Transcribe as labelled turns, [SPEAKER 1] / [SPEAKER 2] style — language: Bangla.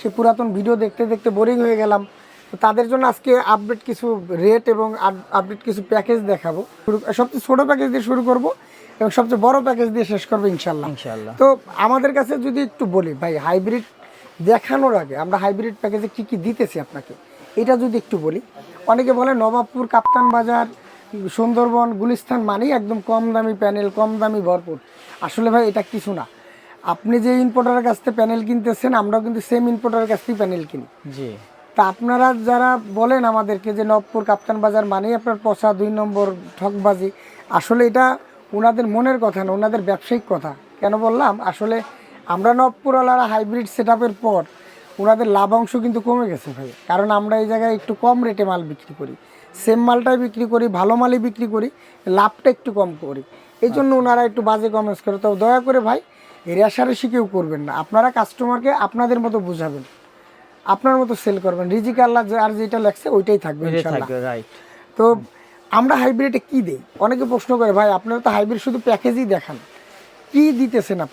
[SPEAKER 1] সে পুরাতন ভিডিও দেখতে দেখতে বোরিং হয়ে গেলাম। তো তাদের জন্য আজকে আপডেট কিছু রেট এবং আপডেট কিছু প্যাকেজ দেখাবো। শুরু সবচেয়ে ছোটো প্যাকেজ দিয়ে শুরু করব এবং সবচেয়ে বড় প্যাকেজ দিয়ে শেষ করব ইনশাল্লাহ
[SPEAKER 2] ইনশাআল্লাহ।
[SPEAKER 1] তো আমাদের কাছে যদি একটু বলি ভাই হাইব্রিড দেখানোর আগে আমরা হাইব্রিড প্যাকেজে কি কি দিতেছি আপনাকে? এটা যদি একটু বলি। অনেকে বলে নবাবপুর কাপ্তান বাজার সুন্দরবন গুলিস্তান মানেই একদম কম দামি প্যানেল কম দামি ভরপুর। আসলে ভাই এটা কিছু না। আপনি যে ইম্পোর্টারের কাছ থেকে প্যানেল কিনতেছেন আমরাও কিন্তু সেম ইম্পোর্টারের কাছ থেকে প্যানেল কিনি।
[SPEAKER 2] জি।
[SPEAKER 1] তা আপনারা যারা বলেন আমাদেরকে যে নবপুর কাপ্তান বাজার মানেই আপনার পচা দুই নম্বর ঠকবাজি আসলে এটা ওনাদের মনের কথা না ওনাদের ব্যবসায়িক কথা। কেন বললাম? আসলে আমরা নবপুরওয়ালারা হাইব্রিড সেট পর ওনাদের লাভাংশ কিন্তু কমে গেছে ভাই। কারণ আমরা এই জায়গায় একটু কম রেটে মাল বিক্রি করি। সেম মালটাই বিক্রি করি ভালো মালই বিক্রি করি লাভটা একটু কম করি। এই জন্য ওনারা একটু বাজে কমেন্টস করে। তো দয়া করে ভাই রেশারেশি কেউ করবেন না। আপনারা কাস্টমারকে আপনাদের মতো বুঝাবেন। আপনার মতো সেল করবেন। রিজিক আল্লাহ যে- আর যেটা লাগছে ওইটাই থাকবে তো আমরা হাইব্রিডে কি দেই? অনেকে প্রশ্ন করে ভাই আপনারা তো হাইব্রিড শুধু প্যাকেজই দেখান। কি দিতেছেন আপনি?